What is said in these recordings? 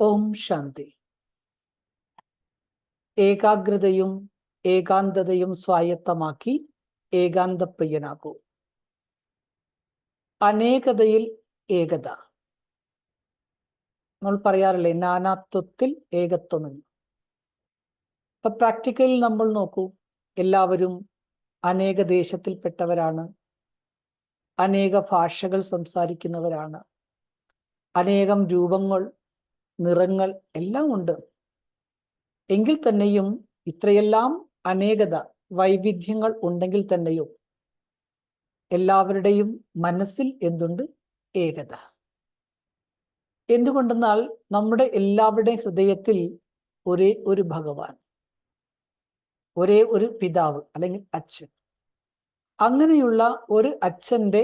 ഓം ശാന്തി. ഏകാഗ്രതയും ഏകാന്തതയും സ്വായത്തമാക്കി ഏകാന്തപ്രിയനാകൂ. അനേകതയിൽ ഏകത. നമ്മൾ പറയാറില്ലേ നാനാത്വത്തിൽ ഏകത്വമെന്ന്. ഇപ്പൊ പ്രാക്ടിക്കലിൽ നമ്മൾ നോക്കൂ എല്ലാവരും അനേക ദേശത്തിൽപ്പെട്ടവരാണ് അനേക ഭാഷകൾ സംസാരിക്കുന്നവരാണ്. അനേകം രൂപങ്ങൾ നിറങ്ങൾ എല്ലാം ഉണ്ട്. എങ്കിൽ തന്നെയും ഇത്രയെല്ലാം അനേകത വൈവിധ്യങ്ങൾ ഉണ്ടെങ്കിൽ തന്നെയും? എല്ലാവരുടെയും മനസ്സിൽ എന്തുണ്ട്? ഏകത. എന്തുകൊണ്ടെന്നാൽ നമ്മുടെ എല്ലാവരുടെയും ഹൃദയത്തിൽ ഒരേ ഒരു ഭഗവാൻ ഒരേ ഒരു പിതാവ് അല്ലെങ്കിൽ അച്ഛൻ. അങ്ങനെയുള്ള ഒരു അച്ഛന്റെ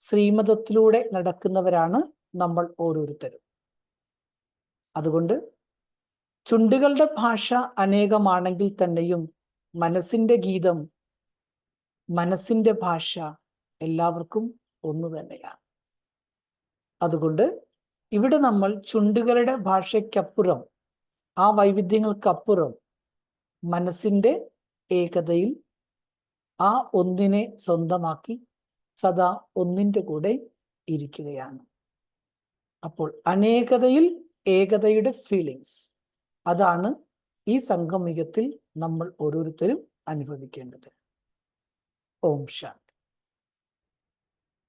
ശ്രീമതത്തിലൂടെ നടക്കുന്നവരാണ് നമ്മൾ ഓരോരുത്തരും. അതുകൊണ്ട് ചുണ്ടുകളുടെ ഭാഷ അനേകമാണെങ്കിൽ തന്നെയും മനസ്സിന്റെ ഗീതം മനസ്സിന്റെ ഭാഷ എല്ലാവർക്കും ഒന്നു തന്നെയാണ്. അതുകൊണ്ട് ഇവിടെ നമ്മൾ ചുണ്ടുകളുടെ ഭാഷയ്ക്കപ്പുറം ആ വൈവിധ്യങ്ങൾക്കപ്പുറം മനസ്സിന്റെ ഏകതയിൽ ആ ഒന്നിനെ സ്വന്തമാക്കി സദാ ഒന്നിന്റെ കൂടെ ഇരിക്കുകയാണ്. അപ്പോൾ അനേകതയിൽ ഏകതയുടെ ഫീലിങ്സ് അതാണ് ഈ സംഗമികത്തിൽ നമ്മൾ ഓരോരുത്തരും അനുഭവിക്കേണ്ടത്. ഓം ശാന്തി.